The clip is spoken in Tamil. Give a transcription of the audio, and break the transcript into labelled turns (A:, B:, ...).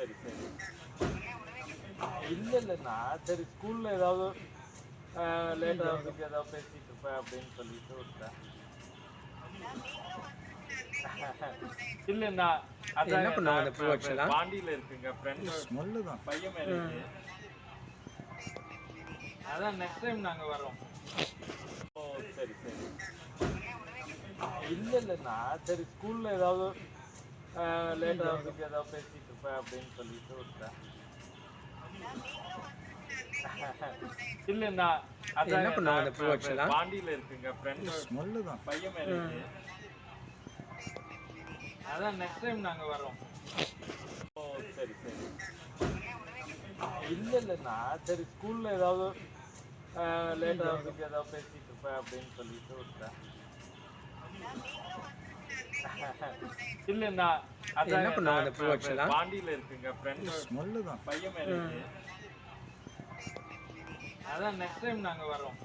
A: சரி சரி. இல்ல இல்ல நான் சரி ஸ்கூல்ல ஏதாவது லேட் ஆகிறதுக்கு ஏதாவது பேசிட்டு இருப்பேன் அப்படின்னு சொல்லிட்டு விட்டேன் இல்ல நான் அதான்
B: என்ன பண்ணுவாங்க அந்த பூ?
A: பாண்டியில இருக்குங்க ஃப்ரெண்ட்
C: ஸ்மெல்லு தான்.
A: பையன் மேல இருக்கு. அதான் நெக்ஸ்ட் டைம் நாங்க வரோம் ஓ சரி சரி. இல்ல இல்ல நான் சரி ஸ்கூல்ல ஏதாவது லேட் ஆகிறதுக்கு ஏதாவது பேசிட்டு இருப்பேன் அப்படின்னு சொல்லிட்டு விட்டேன் இல்ல நான் அதான்
B: என்ன பண்ணுவாங்க அந்த பூ
A: பாண்டியில இருக்குங்க. ஃப்ரெண்ட்
C: ஸ்மெல்லு தான்.
A: பையன் மேல இருக்கு. அதான் நெக்ஸ்ட் டைம் நாங்க வரோம் ஓ சரி சரி. இல்ல இல்ல நான் சரி ஸ்கூல்ல ஏதாவது லேட் ஆகிறதுக்கு ஏதாவது பேசிட்டு இருப்பேன் அப்படின்னு சொல்லிட்டு விட்டேன் இல்ல நான்
B: என்ன பண்ணுவாங்க அந்த பூ
A: நான்
B: actually?
A: இப்ப பாண்டியில இருக்குங்க ஃப்ரெண்ட்
C: ஸ்மெல்லு தான்.
A: பையன் மேல இருக்கு அதான் நெக்ஸ்ட் டைம் நாங்க வரோம்